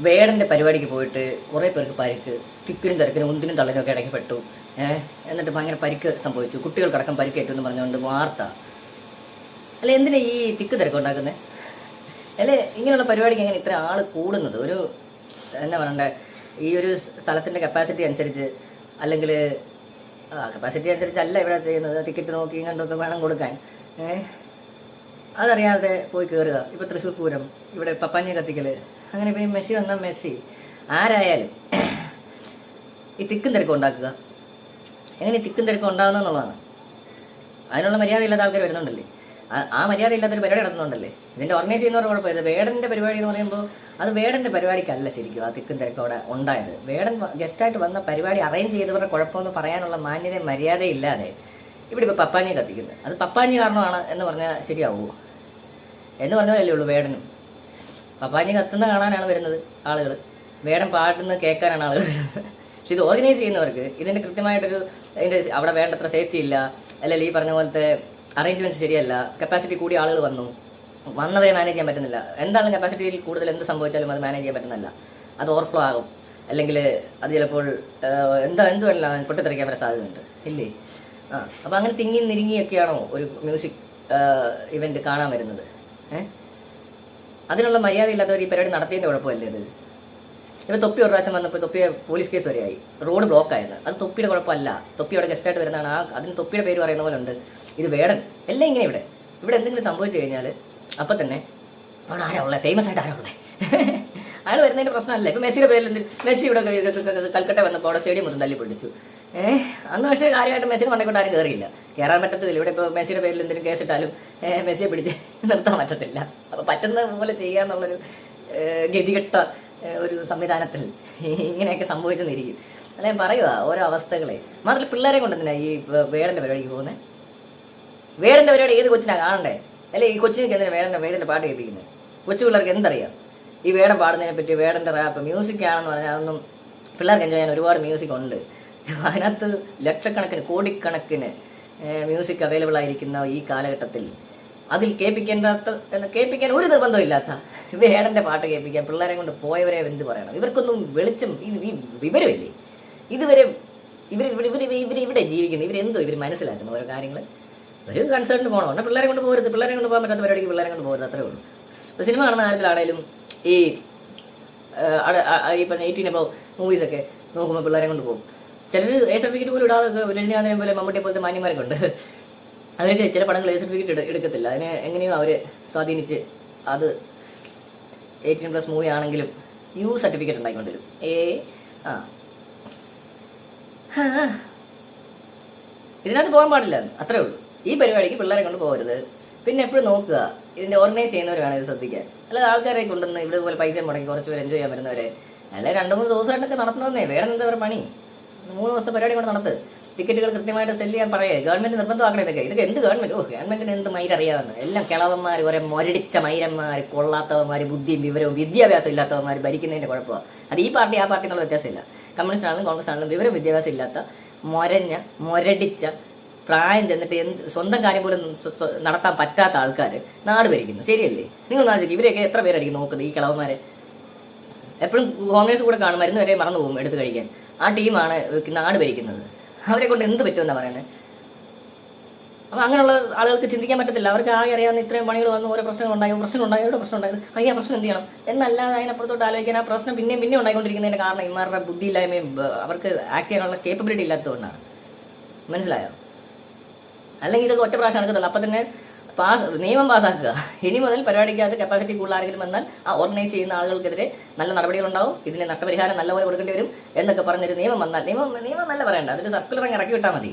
വേടന്റെ പരിപാടിക്ക് പോയിട്ട് കുറേ പേർക്ക് പരിക്ക് തിക്കിനും തിരക്കിനും ഉന്തിനും തള്ളനും ഒക്കെ ഇടയ്ക്ക് ഏഹ് എന്നിട്ട് ഭയങ്കര പരിക്ക് സംഭവിച്ചു. കുട്ടികൾക്കടക്കം പരിക്കേറ്റു എന്ന് പറഞ്ഞുകൊണ്ട് വാർത്ത. അല്ല എന്തിനാ ഈ തിക്ക് തിരക്ക് ഉണ്ടാക്കുന്നത് അല്ലെ ഇങ്ങനെയുള്ള പരിപാടിക്ക് എങ്ങനെ ഇത്ര ആൾ കൂടുന്നത്? ഒരു എന്നാ പറയണ്ടേ ഈ ഒരു സ്ഥലത്തിന്റെ കപ്പാസിറ്റി അനുസരിച്ച് അല്ലെങ്കിൽ കപ്പാസിറ്റി അനുസരിച്ചല്ല ഇവിടെ ചെയ്യുന്നത്. ടിക്കറ്റ് നോക്കി കണ്ടൊക്കെ വേണം കൊടുക്കാൻ. അതറിയാതെ പോയി കയറുക ഇപ്പോൾ തൃശ്ശൂർ പൂരം ഇവിടെ പപ്പാഞ്ഞ കത്തിക്കൽ അങ്ങനെ പിന്നെ മെസ്സി വന്നാൽ മെസ്സി. ആരായാലും ഈ തിക്കും തിരക്കും ഉണ്ടാക്കുക. എങ്ങനെ തിക്കും തിരക്കും ഉണ്ടാകുന്നതെന്നുള്ളതാണ് അതിനുള്ള മര്യാദ ഇല്ലാത്ത ആൾക്കാർ വരുന്നുണ്ടല്ലേ? ആ- മര്യാദ ഇല്ലാത്തൊരു പരിപാടി നടത്തുന്നുണ്ടല്ലേ? ഇതിന്റെ ഓർഗനൈസ് ചെയ്യുന്നവർ കുഴപ്പമില്ല. വേടന്റെ പരിപാടി എന്ന് പറയുമ്പോൾ അത് വേടന്റെ പരിപാടിക്കല്ല ശരിക്കും ആ തിക്കും തിരക്കും അവിടെ ഉണ്ടായത്. വേടൻ ഗസ്റ്റായിട്ട് വന്ന പരിപാടി അറേഞ്ച് ചെയ്തവരുടെ കുഴപ്പമെന്ന് പറയാനുള്ള മാന്യത മര്യാദയില്ലാതെ ഇവിടെ ഇപ്പോൾ പപ്പാഞ്ഞി കത്തിക്കുന്നത്. അത് പപ്പാഞ്ഞി കാരണമാണ് എന്ന് പറഞ്ഞാൽ ശരിയാവുമോ എന്ന് പറഞ്ഞാലല്ലേ ഉള്ളൂ വേടനും. പപ്പാഞ്ഞി കത്തുന്ന കാണാനാണ് വരുന്നത് ആളുകൾ വേടം പാട്ടുന്ന കേൾക്കാനാണ് ആളുകൾ പക്ഷെ ഇത് ഓർഗനൈസ് ചെയ്യുന്നവർക്ക് ഇതിന്റെ കൃത്യമായിട്ടൊരു അതിന്റെ അവിടെ വേണ്ടത്ര സേഫ്റ്റി ഇല്ല. അല്ലെങ്കിൽ ഈ പറഞ്ഞ പോലത്തെ അറേഞ്ച്മെന്റ്സ് ശരിയല്ല. കപ്പാസിറ്റി കൂടി ആളുകൾ വന്നു. വന്നവരെ മാനേജ് ചെയ്യാൻ പറ്റുന്നില്ല. എന്താണെങ്കിലും കപ്പാസിറ്റിയിൽ കൂടുതൽ എന്ത് സംഭവിച്ചാലും അത് മാനേജ് ചെയ്യാൻ പറ്റുന്നില്ല അത് ഓവർഫ്ലോ ആകും. അല്ലെങ്കിൽ അത് ചിലപ്പോൾ എന്താ എന്ത് വേണമെങ്കിലും പൊട്ടിത്തെറിക്കാൻ വരെ സാധ്യതയുണ്ട്. ഇല്ലേ? ആ അപ്പോൾ അങ്ങനെ തിങ്ങി നിരുങ്ങിയൊക്കെയാണോ ഒരു മ്യൂസിക് ഇവന്റ് കാണാൻ വരുന്നത്? ഏഹ്? അതിനുള്ള മര്യാദ ഇല്ലാത്തവർ ഈ പരിപാടി നടത്തിയതിന്റെ കുഴപ്പമല്ലേ ഇത് ഇപ്പോൾ തൊപ്പി ഒരു പ്രാവശ്യം വന്നപ്പോൾ തൊപ്പിയെ പോലീസ് കേസ് വരെയായി. റോഡ് ബ്ലോക്ക് ആയത്. അത് തൊപ്പിയുടെ കുഴപ്പമല്ല. തൊപ്പി അവിടെ ഗസ്റ്റായിട്ട് വരുന്നതാണ്. ആ അതിന് തൊപ്പിയുടെ പേര് പറയുന്ന പോലെ ഉണ്ട്. ഇത് വേടൻ. എല്ലാം ഇങ്ങനെ ഇവിടെ. ഇവിടെ എന്തെങ്കിലും സംഭവിച്ചു കഴിഞ്ഞാൽ അപ്പം തന്നെ അവിടെ ആരാ ഉള്ളത് ഫേമസ് ആയിട്ട് ആരാ ഉള്ളത് അയാൾ വരുന്നതിന്റെ പ്രശ്നമല്ല. ഇപ്പൊ മെസ്സിയുടെ പേരിൽ എന്ത് മെസ്സി ഇവിടെ കൽക്കട്ട വന്നപ്പോൾ അവിടെ സ്റ്റേഡിയം മൊത്തം തല്ലി പൊട്ടിച്ചു ഏഹ് അന്ന് പക്ഷേ കാര്യമായിട്ട് മെസ്സിനെ മണ്ടക്കൊണ്ട് ആരും കയറിയില്ല കയറാൻ പറ്റത്തില്ല. ഇവിടെ ഇപ്പോൾ മെസ്സിയുടെ പേരിൽ എന്തെങ്കിലും കേസ് ഇട്ടാലും മെസ്സിയെ പിടിച്ച് നിർത്താൻ പറ്റത്തില്ല. അപ്പോൾ പറ്റുന്ന പോലെ ചെയ്യാന്നുള്ളൊരു ഗതികെട്ട ഒരു സംവിധാനത്തിൽ ഇങ്ങനെയൊക്കെ സംഭവിച്ചെന്നിരിക്കും. അല്ല ഞാൻ പറയുക ഓരോ അവസ്ഥകളെ. മാത്രമല്ല പിള്ളേരെ കൊണ്ട് ഈ വേടന്റെ പരിപാടിക്ക് പോകുന്നത് വേടന്റെ പരിപാടി ഏത് കൊച്ചിനാ കാണണ്ടേ? അല്ലെ ഈ കൊച്ചിനൊക്കെ എന്തിനാ വേടന്റെ വേടന്റെ പാട്ട് കേൾപ്പിക്കുന്നത് കൊച്ചു പിള്ളേർക്ക് എന്തറിയാം? ഈ വേടം പാടുന്നതിനെ പറ്റി വേടന്റെ റാപ്പ് മ്യൂസിക് ആണെന്ന് പറഞ്ഞാൽ അതൊന്നും പിള്ളേർക്ക് എൻജോയ് ചെയ്യാൻ ഒരുപാട് മ്യൂസിക് ഉണ്ട്. അതിനകത്ത് ലക്ഷക്കണക്കിന് കോടിക്കണക്കിന് മ്യൂസിക് അവൈലബിൾ ആയിരിക്കുന്ന ഈ കാലഘട്ടത്തിൽ അതിൽ കേൾപ്പിക്കേണ്ടാത്ത കേൾപ്പിക്കാൻ ഒരു നിർബന്ധവും ഇല്ലാത്ത ഏടന്റെ പാട്ട് കേൾപ്പിക്കാൻ പിള്ളേരെ കൊണ്ട് പോയവരെ എന്ത് പറയണം? ഇവർക്കൊന്നും വെളിച്ചം ഈ വിവരമില്ലേ? ഇതുവരെ ഇവർ ഇവർ ഇവർ ഇവർ ഇവിടെ ജീവിക്കുന്നു. ഇവരെന്തോ ഇവർ മനസ്സിലാക്കുന്നു ഓരോ കാര്യങ്ങൾ ഒരു കൺസേർട്ടിന് പോകണം. എന്നാൽ പിള്ളേരെ കൊണ്ട് പോകരുത്. പിള്ളേരെ കൊണ്ട് പോകാൻ പറ്റാത്ത പരിപാടിക്ക് പിള്ളേരെ കൊണ്ട് പോകരുത്. അത്രേ ഉള്ളൂ. ഇപ്പോൾ സിനിമ കാണുന്ന കാര്യത്തിലാണേലും ഈ ഇപ്പം എയ്റ്റീൻ അപ്പോൾ മൂവീസൊക്കെ നോക്കുമ്പോൾ പിള്ളേരെ കൊണ്ട് പോകും. ചിലർ എ സർട്ടിഫിക്കറ്റ് പോലും ഇടാതെ രജനീകാന്തനെ പോലെ മമ്മൂട്ടിയെ പോലത്തെ മാന്യന്മാരൊക്കെ ഉണ്ട്. അവർക്ക് ചില പടങ്ങൾ എ സർട്ടിഫിക്കറ്റ് എടുക്കത്തില്ല. അതിനെ എങ്ങനെയോ അവർ സ്വാധീനിച്ച് അത് എയ്റ്റീൻ പ്ലസ് മൂവി ആണെങ്കിലും യു സർട്ടിഫിക്കറ്റ് ഉണ്ടായിക്കൊണ്ടിരും. ഏ ആ. ഇതിനകത്ത് പോകാൻ പാടില്ല. അത്രേ ഉള്ളൂ. ഈ പരിപാടിക്ക് പിള്ളേരെ കൊണ്ട് പോകരുത്. പിന്നെ എപ്പോഴും നോക്കുക. ഇതിന്റെ ഓർഗനൈസ് ചെയ്യുന്നവർ വേണം ഇത് ശ്രദ്ധിക്കാൻ. അല്ലാതെ ആൾക്കാരെ കൊണ്ടുവന്ന് ഇവിടെ പോലെ പൈസ മുടക്കി കുറച്ച് പേര് എൻജോയ് ചെയ്യാൻ വരുന്നവരെ. അല്ലെങ്കിൽ രണ്ട് മൂന്ന് ദിവസമായിട്ടൊക്കെ നടത്തണമെന്നേ വേറെ എന്താ പറയുക പണി? മൂന്ന് ദിവസത്തെ പരിപാടി കൊണ്ട് നടത്ത്. ടിക്കറ്റുകൾ കൃത്യമായിട്ട് സെല്ല് ചെയ്യാൻ പറയേ ഗവൺമെന്റ് നിർബന്ധമാക്കണം ഇതൊക്കെ. ഇതൊക്കെ എന്ത് ഗവൺമെന്റ്? ഓ ഗവൺമെന്റിന് എന്ത് മൈരറിയാവുന്ന എല്ലാം കിളവന്മാർ കുറെ മൊരടിച്ച മൈരന്മാർ കൊള്ളാത്തവന്മാർ ബുദ്ധിയും വിവരവും വിദ്യാഭ്യാസം ഇല്ലാത്തവന്മാർ ഭരിക്കുന്നതിന്റെ കുഴപ്പമാണ് അത് ഈ പാർട്ടി ആ പാർട്ടി എന്നുള്ള വ്യത്യാസമില്ല. കമ്മ്യൂണിസ്റ്റ് ആണെങ്കിലും കോൺഗ്രസ് ആണെങ്കിലും വിവരം വിദ്യാഭ്യാസം ഇല്ലാത്ത മൊരഞ്ഞ മൊരടിച്ച പ്രായം ചെന്നിട്ട് എന്ത് സ്വന്തം കാര്യം പോലും നടത്താൻ പറ്റാത്ത ആൾക്കാർ നാട് ഭരിക്കുന്നു. ശരിയല്ലേ? നിങ്ങൾ നാളെ ഇവരെയൊക്കെ എത്ര പേരായിരിക്കും നോക്കുന്നത് ഈ കിളവന്മാരെ? എപ്പോഴും കോൺഗ്രസ് കൂടെ കാണും മരുന്ന് വരെ മറന്നു പോകും എടുത്തു കഴിക്കാൻ. ആ ടീമാണ് നാട് ഭരിക്കുന്നത്. അവരെ കൊണ്ട് എന്ത് പറ്റുമെന്നാണ് പറയുന്നത് അപ്പോൾ അങ്ങനെയുള്ള ആളുകൾക്ക് ചിന്തിക്കാൻ പറ്റത്തില്ല. അവർക്ക് ആകെ അറിയാവുന്ന ഇത്രയും പണികൾ വന്നു ഓരോ പ്രശ്നങ്ങൾ ഉണ്ടായി പ്രശ്നം ഉണ്ടായി ഓരോ പ്രശ്നം ഉണ്ടായത് അയ്യ പ്രശ്നം എന്ത് ചെയ്യണം? എന്നല്ലാതെ അതിനപ്പുറത്തോട്ട് ആലോചിക്കാൻ ആ പ്രശ്നം പിന്നെയും പിന്നെ ഉണ്ടായിക്കൊണ്ടിരിക്കുന്നതിന്റെ കാരണം ഇമാരുടെ ബുദ്ധിയില്ലായ്മയും അവർക്ക് ആക്ട് ചെയ്യാനുള്ള കേപ്പബിലിറ്റി ഇല്ലാത്തതുകൊണ്ടാണ്. മനസ്സിലായോ? അല്ലെങ്കിൽ ഇതൊക്കെ ഒറ്റ പ്രാവശ്യം നടക്കത്തുള്ളൂ. അപ്പം തന്നെ പാസ് നിയമം പാസ്സാക്കുക ഇനി മുതൽ പരിപാടിക്കകത്ത് കപ്പാസിറ്റി കൂടുതൽ ആരെങ്കിലും വന്നാൽ ആ ഓർഗനൈസ് ചെയ്യുന്ന ആളുകൾക്കെതിരെ നല്ല നടപടികളുണ്ടാവും. ഇതിന് നഷ്ടപരിഹാരം നല്ലപോലെ കൊടുക്കേണ്ടി വരും എന്നൊക്കെ പറഞ്ഞൊരു നിയമം വന്നാൽ നിയമം നിയമം നല്ല പറയണ്ട. അതിന്റെ സർക്കുലർ അങ്ങ് ഇറക്കി വിട്ടാൽ മതി.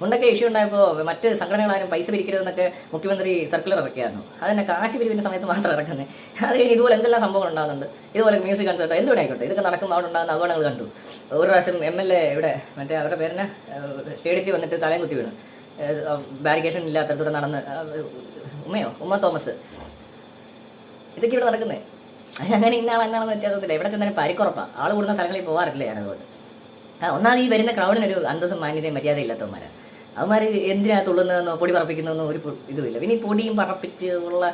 മുണ്ടൊക്കെ ഇഷ്യൂ ഉണ്ടായപ്പോൾ മറ്റ് സംഘടനകളാരും പൈസ പിരിക്കരുതെന്നൊക്കെ മുഖ്യമന്ത്രി സർക്കുലർ ഇറക്കിയായിരുന്നു. അതിനെ കാശ് പിരിവിന്റെ സമയത്ത് മാത്രം ഇറക്കുന്നത് അത് കഴിഞ്ഞ് ഇതുപോലെ എന്തെല്ലാം സംഭവങ്ങൾ ഉണ്ടാകുന്നുണ്ട്? ഇതുപോലെ മ്യൂസിക് കൺസേർട്ട് എന്തുകൊണ്ട് ആയിക്കോട്ടെ? ഇതൊക്കെ നടക്കുമ്പോൾ അവിടെ ഉണ്ടാകുന്ന അപകടങ്ങൾ കണ്ടു. ഒരു പ്രാവശ്യം എം എൽ എ ഇവിടെ മറ്റേ അവരുടെ പേരിനെ സ്റ്റേഡിയത്തിൽ വന്നിട്ട് തലയും കുത്തി വീണു. ബാരിക്കേഷൻ ഇല്ലാത്തടത്തൂടെ നടന്ന് ഉമ്മയോ? ഉമ്മ തോമസ്. ഇതൊക്കെ ഇവിടെ നടക്കുന്നത് അങ്ങനെ ഇന്നാൾ എന്നാണെന്ന് വ്യത്യാസത്തില്ല ഇവിടെ ചെന്നാലും പരിക്കുറപ്പാണ് ആൾ കൂടുന്ന സ്ഥലങ്ങളിൽ പോകാറില്ല ഞാനതുകൊണ്ട്. ഒന്നാമത് ഈ വരുന്ന ക്രൗഡിനൊരു അന്തസ്സും മാന്യതയും മര്യാദ ഇല്ലാത്തവന്മാരാണ് അവന്മാർ എന്തിനാ തുള്ളുന്നതെന്നോ പൊടി പറപ്പിക്കുന്നതെന്നോ ഒരു ഇതുമില്ല. പിന്നെ ഈ പൊടിയും പറപ്പിച്ച് ഉള്ള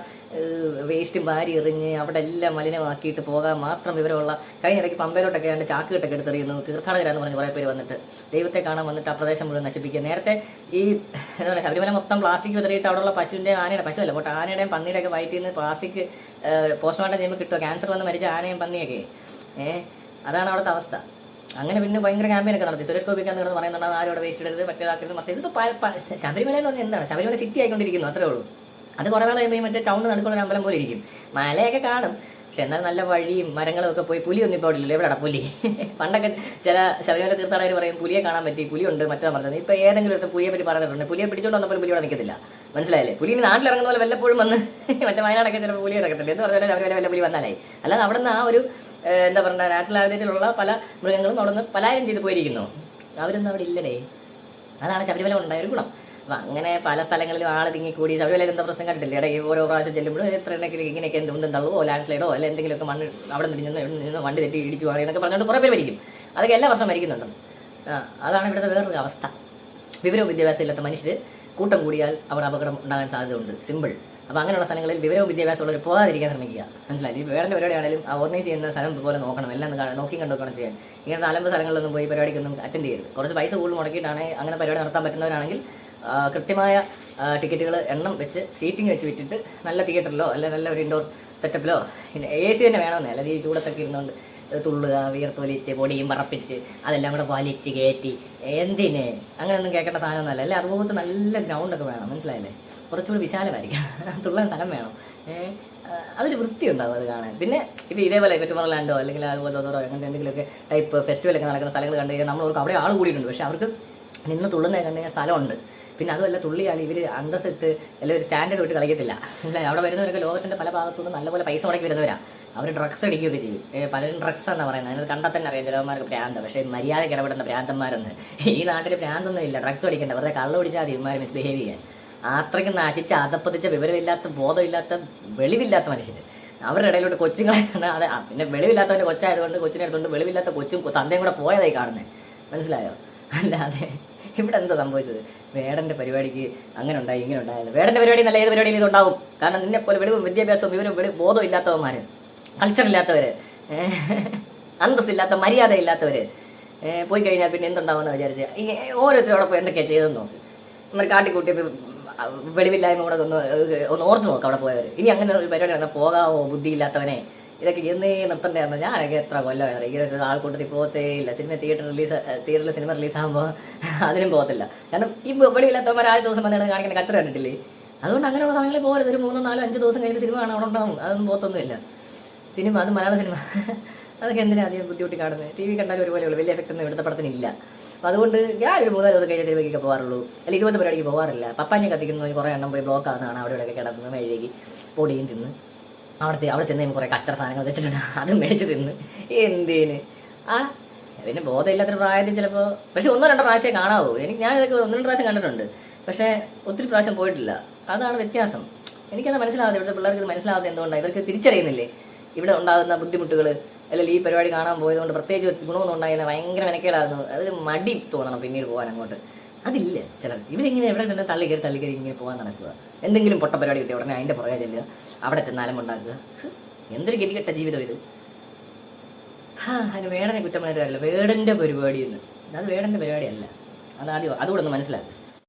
വേസ്റ്റും വാരി എറിഞ്ഞ് അവിടെ എല്ലാം മലിനമാക്കിയിട്ട് പോകാൻ മാത്രം വിവരമുള്ള കഴിഞ്ഞ ഇടയ്ക്ക് പമ്പയിലോട്ടൊക്കെ ആണ്ട് ചാക്ക് കെട്ടൊക്കെ എടുത്തെറിയുന്നു. തീർത്ഥാടകരാന്ന് പറഞ്ഞ് കുറേ പേര് വന്നിട്ട്. ദൈവത്തെ കാണാൻ വന്നിട്ട് ആ പ്രദേശം മുഴുവൻ നശിപ്പിക്കുക. നേരത്തെ ഈ എന്താ പറയുക ശബരിമല മൊത്തം പ്ലാസ്റ്റിക് വിതറിയിട്ട് അവിടെയുള്ള പശുവിന്റെ ആനയുടെ പശുവല്ല പോട്ടെ ആനയുടെയും പന്നിയുടെയൊക്കെ വയറ്റിൽ നിന്ന് പ്ലാസ്റ്റിക് പോസ്റ്റ്മോർട്ടം ചെയ്യുമ്പോൾ കിട്ടുക ക്യാൻസർ വന്ന് മരിച്ച ആനയും പന്നിയൊക്കെ. ഏഹ് അതാണ് അവിടുത്തെ അവസ്ഥ. അങ്ങനെ പിന്നെ ഭയങ്കര ക്യാമ്പയിൻ ഒക്കെ നടത്തി. സുരേഷ് ഗോപിക്ക് എന്ന് പറയുന്നുണ്ട് ആരും അവിടെ വേസ്റ്റ് ഇടരുത് മറ്റേതാക്കരുത് മറ്റേ പ- ശബരിമല എന്ന് പറഞ്ഞാൽ എന്താണ്? ശബരിമല സിറ്റി ആയിക്കൊണ്ടിരിക്കുന്നു അത്രേ ഉള്ളൂ. അത് കുറേ നാൾ കഴിയുമ്പോൾ മറ്റേ ടൗണിൽ നടക്കുന്ന ഒരു അമ്പലം പോലെ ഇരിക്കും. മലയൊക്കെ കാണും. പക്ഷെ എന്നാൽ നല്ല വഴിയും മരങ്ങളും ഒക്കെ പോയി പുലി ഒന്നും ഇപ്പോൾ ഇല്ലല്ലോ എവിടെയാണ് പുലി? പണ്ടൊക്കെ ചില ശബരിമല തീർത്ഥാടകർ പറയും പുലിയെ കാണാൻ പറ്റി പുലിയുണ്ട് മറ്റേ പറഞ്ഞത്. ഇപ്പോൾ ഏതെങ്കിലും ഒരു പുലിയെ പറ്റി പറഞ്ഞിട്ടുണ്ട്. പുലിയെ പിടിച്ചോണ്ട് വന്നപ്പോൾ പുലി ഇവിടെ നിൽക്കത്തില്ല മനസ്സിലായില്ലേ? പുലി നാട്ടിൽ ഇറങ്ങുന്ന പോലെ വല്ലപ്പോഴും വന്ന് മറ്റേ വയനാടൊക്കെ ചിലപ്പോൾ പുലി ഇറക്കത്തില്ല എന്ന് പറഞ്ഞാൽ ശബരിമല വല്ല പുലി വന്നാലേ. അല്ലാതെ അവിടെ നിന്ന് ആ ഒരു എന്താ പറയുക നാച്ചുറൽ ഹാബിറ്റത്തിലുള്ള പല മൃഗങ്ങളും അവിടെ നിന്ന് പലായനം ചെയ്ത് പോയിരിക്കുന്നു. അവരൊന്നും അവിടെ ഇല്ലടേ. അതാണ് ശബരിമല ഉണ്ടായ ഒരു ഗുണം. അപ്പം അങ്ങനെ പല സ്ഥലങ്ങളിലും ആൾ തിങ്ങിക്കൂടി ശബരിമല എന്താ പ്രശ്നം കണ്ടിട്ടില്ല? ഇടയ്ക്ക് ഓരോ പ്രാവശ്യം ചെല്ലുമ്പോഴും എത്ര ഇങ്ങനെയൊക്കെ എന്തും തള്ളുവോ? ലാൻഡ് സ്ലൈഡോ അല്ലെങ്കിൽ എന്തെങ്കിലുമൊക്കെ മണ്ണ് അവിടെ നിന്ന് നിന്ന് വണ്ടി തെറ്റി ഇടിച്ചു പോകണം എന്നൊക്കെ പറഞ്ഞുകൊണ്ട് കുറേ പേര് മരിക്കും. അതൊക്കെ എല്ലാ വർഷം മരിക്കുന്നുണ്ട്. അതാണ് ഇവിടുത്തെ വേറൊരു അവസ്ഥ. വിവരവും വിദ്യാഭ്യാസം ഇല്ലാത്ത മനുഷ്യർ കൂട്ടം കൂടിയാൽ അവിടെ അപകടം ഉണ്ടാകാൻ സാധ്യതയുണ്ട്. സിമ്പിൾ. അപ്പോൾ അങ്ങനെയുള്ള സ്ഥലങ്ങളിൽ വിവരവും വിദ്യാഭ്യാസമുള്ളവർ പോകാതിരിക്കാൻ ശ്രമിക്കുക. മനസ്സിലായി? ഈ വേറെ പരിപാടിയാണെങ്കിലും ആ ഓർഗനൈസ് ചെയ്യുന്ന സ്ഥലം പോലെ നോക്കണം. എല്ലാം കാണാൻ- നോക്കി കണ്ടോക്കണം ചെയ്യാൻ. ഇങ്ങനെ അലമ്പ് സ്ഥലങ്ങളിലൊന്നും പോയി പരിപാടിക്കൊന്നും അറ്റൻഡ് ചെയ്യരുത്. കുറച്ച് പൈസ കൂടുതൽ മുടക്കിയിട്ടാണ് അങ്ങനെ പരിപാടി നടത്താൻ പറ്റുന്നവരാണെങ്കിൽ കൃത്യമായ ടിക്കറ്റുകൾ എണ്ണം വെച്ച് സീറ്റിംഗ് വെച്ച് വിറ്റിട്ട് നല്ല തിയേറ്ററിലോ അല്ലെ നല്ല ഒരു ഇൻഡോർ സെറ്റപ്പിലോ പിന്നെ എ സി തന്നെ വേണമെന്നേ. അല്ലെങ്കിൽ ഈ ചൂടത്തൊക്കെ ഇരുന്നുകൊണ്ട് തുള്ളുക വിയർത്തൊലിച്ച് പൊടിയും പറപ്പിച്ച് അതെല്ലാം കൂടെ വലിച്ച് കയറ്റി എന്തിനെ? അങ്ങനെയൊന്നും കേൾക്കേണ്ട സാധനമൊന്നുമല്ല. അല്ലേ? അതുപോലത്തെ നല്ല ഗ്രൗണ്ടൊക്കെ വേണം. മനസ്സിലായില്ലേ? കുറച്ചുകൂടി വിശാലമായിരിക്കണം തുള്ളാൻ സ്ഥലം വേണം. അതൊരു വൃത്തി ഉണ്ടാവും അത് കാണാൻ. പിന്നെ ഇപ്പോൾ ഇതേപോലെ വെറ്റുമറലാൻഡോ അല്ലെങ്കിൽ അതുപോലെ ഓരോ അങ്ങനത്തെ എന്തെങ്കിലുമൊക്കെ ടൈപ്പ് ഫെസ്റ്റിവലൊക്കെ നടക്കുന്ന സ്ഥലങ്ങൾ കണ്ടു കഴിഞ്ഞാൽ നമ്മൾ അവിടെ ആൾ കൂടിയിട്ടുണ്ട്. പക്ഷേ അവർക്ക് നിന്ന് തുള്ളുന്നത് കണ്ടു സ്ഥലമുണ്ട്. പിന്നെ അതുമല്ല തുള്ളിയാൽ ഇവർ അന്തസ്സിട്ട് അല്ലെങ്കിൽ ഒരു സ്റ്റാൻഡേർഡ് വിട്ട് കളിക്കത്തില്ല. അല്ല അവിടെ വരുന്നവരൊക്കെ ലോകത്തിന്റെ പല ഭാഗത്തുനിന്ന് നല്ലപോലെ പൈസ മുടക്കി വരുന്നവരാണ് അവർ ഡ്രഗ്സ് അടിക്കുകയൊക്കെ ചെയ്യും. പലരും ഡ്രഗ്സ് എന്നാണ് പറയുന്നത്. അതിനകത്ത് കണ്ടാൽ തന്നെ അറിയാം ചിലവന്മാർക്ക് ഭ്രാന്ത് പക്ഷേ മര്യാദയ്ക്ക് ഇടപെടുന്ന ഭ്രാന്തന്മാരൊന്ന് ഈ നാട്ടിൽ ഭ്രാന്തൊന്നും ഇല്ല. ഡ്രഗ്സ് അടിക്കേണ്ട. വെറുതെ കള്ള പിടിച്ചാൽ മതി ഇവന്മാർ മിസ്ബിഹേവ് ചെയ്യാൻ. അത്രയ്ക്ക് നശിച്ച് അതപ്പതിച്ച വിവരമില്ലാത്ത ബോധമില്ലാത്ത വെളിവില്ലാത്ത മനുഷ്യർ അവരുടെ ഇടയിലോട്ട് കൊച്ചുങ്ങളാണ് അതെ പിന്നെ വെളിവില്ലാത്തവന്റെ കൊച്ചായതുകൊണ്ട് കൊച്ചിനെ എടുത്തുകൊണ്ട് വെളിവില്ലാത്ത കൊച്ചും തന്തയും കൂടെ പോയതായി കാണുന്നത് മനസ്സിലായോ? അല്ലാതെ ഇവിടെ എന്തോ സംഭവിച്ചത്? വേടന്റെ പരിപാടിക്ക് അങ്ങനെ ഉണ്ടായി ഇങ്ങനെ ഉണ്ടായത് വേടന്റെ പരിപാടി നല്ല ഏത് പരിപാടിയിൽ ഇതുണ്ടാവും കാരണം നിന്നെ പോലെ വെളിവും വിദ്യാഭ്യാസവും ഇവരും വെളി ബോധം ഇല്ലാത്തവന്മാർ കൾച്ചർ ഇല്ലാത്തവർ അന്തസ്സില്ലാത്ത മര്യാദ ഇല്ലാത്തവർ പോയി കഴിഞ്ഞാൽ പിന്നെ എന്തുണ്ടാവുമെന്ന് വിചാരിച്ച്. ഓരോരുത്തരോടൊപ്പം എന്തൊക്കെയാണ് ചെയ്തതെന്ന് നോക്ക്. നമ്മൾ കാട്ടിക്കൂട്ടിയപ്പോൾ വെളിവില്ലായ്മ കൂടെ ഒന്ന് ഒന്ന് ഓർത്ത് നോക്കാം അവിടെ പോയവർ ഇനി അങ്ങനെ ഒരു പരിപാടി വന്നാൽ പോകാമോ ബുദ്ധിയില്ലാത്തവനെ? ഇതൊക്കെ എന്നേ നിർത്തണ്ടായിരുന്നു ഞാനൊക്കെ എത്ര കൊല്ലമായിരുന്നു ഇങ്ങനെ ആൾക്കൂട്ടത്തിൽ പോകത്തേ ഇല്ല സിനിമ തിയേറ്റർ റിലീസ് തിയേറ്ററിൽ സിനിമ റിലീസാകുമ്പോൾ അതിനും പോകത്തില്ല. കാരണം ഈ വെളിവില്ലാത്തവന്മാർ ആദ്യ ദിവസം വന്നിട്ട് കാണിക്കുന്ന കച്ചറ കണ്ടിട്ടില്ലേ? അതുകൊണ്ട് അങ്ങനെയുള്ള സമയങ്ങളിൽ പോകരുത്. ഒരു മൂന്നോ നാലോ അഞ്ച് ദിവസം കഴിഞ്ഞ് സിനിമ കാണാൻ അവിടെ ഉണ്ടാവും. അതൊന്നും പോകത്തൊന്നുമില്ല സിനിമ അത് മലയാള സിനിമ. അതൊക്കെ എന്തിനാ അധികം ബുദ്ധിമുട്ടി കാണുന്നത് ടി വി കണ്ടാലും ഒരുപോലെ ഉള്ളൂ വലിയ എഫക്റ്റ് ഒന്നും ഇവിടുത്തെ പടത്തിനില്ല. അപ്പോൾ അതുകൊണ്ട് ഞാൻ ഒരു മൂന്നാൽ ദിവസം കഴിഞ്ഞ സിനിമയ്ക്കൊക്കെ പോകാറുള്ളൂ അല്ലെങ്കിൽ ഇതുപോലത്തെ പരിപാടിക്ക് പോകാറില്ല പപ്പാഞ്ഞ കത്തിക്കുന്ന കുറേ എണ്ണം പോയി ബ്ലോക്ക് ആകുന്നതാണ് അവിടെ ഇവിടെയൊക്കെ കിടന്ന് മെഴുകി പൊടിയും തിന്ന്. അവിടുത്തെ അവിടെ ചെന്ന് കുറേ കച്ചറ സാധനങ്ങൾ വെച്ചിട്ടുണ്ട്. അത് മേടിച്ച് തിന്ന്. എന്തിന്? ആ പിന്നെ ബോധമില്ലാത്തൊരു പ്രായത്തിൽ ചിലപ്പോൾ പക്ഷെ ഒന്നോ രണ്ടോ പ്രാവശ്യം കാണാവൂ. എനിക്ക് ഞാൻ ഇതൊക്കെ ഒന്ന് രണ്ട് പ്രാവശ്യം കണ്ടിട്ടുണ്ട്. പക്ഷേ ഒത്തിരി പ്രാവശ്യം പോയിട്ടില്ല. അതാണ് വ്യത്യാസം. എനിക്കത് മനസ്സിലാവാതെ ഇവിടുത്തെ പിള്ളേർക്ക് ഇത് മനസ്സിലാവാതെ എന്തുകൊണ്ടാണ് ഇവർക്ക് തിരിച്ചറിയുന്നില്ലേ? ഇവിടെ ഉണ്ടാകുന്ന ബുദ്ധിമുട്ടുകൾ അല്ലെങ്കിൽ ഈ പരിപാടി കാണാൻ പോയതുകൊണ്ട് പ്രത്യേകിച്ച് ഗുണമൊന്നും ഉണ്ടായിരുന്ന ഭയങ്കര മെനക്കേടായിരുന്നു. അത് മടി തോന്നണം പിന്നീട് പോകാൻ അങ്ങോട്ട്. അതില്ല ചിലർ. ഇവരിങ്ങനെ എവിടെ തന്നെ തള്ളി കയറി തള്ളി കയറി ഇങ്ങനെ പോകാൻ നടക്കുക. എന്തെങ്കിലും പൊട്ട പരിപാടി കിട്ടിയ ഉടനെ അതിന്റെ പുറകെ ചെല്ലുക. അവിടെ ചെന്നാലും ഉണ്ടാക്കുക എന്തൊരു ഗതികെട്ട ജീവിതം ഇത്. അതിന് വേടനെ കുറ്റം പറഞ്ഞിട്ട് കാര്യമില്ല. വേടന്റെ പരിപാടി എന്ന് അത് വേടന്റെ പരിപാടിയല്ല. അതാദ്യം അതുകൂടെ ഒന്ന് മനസ്സിലാക്കുക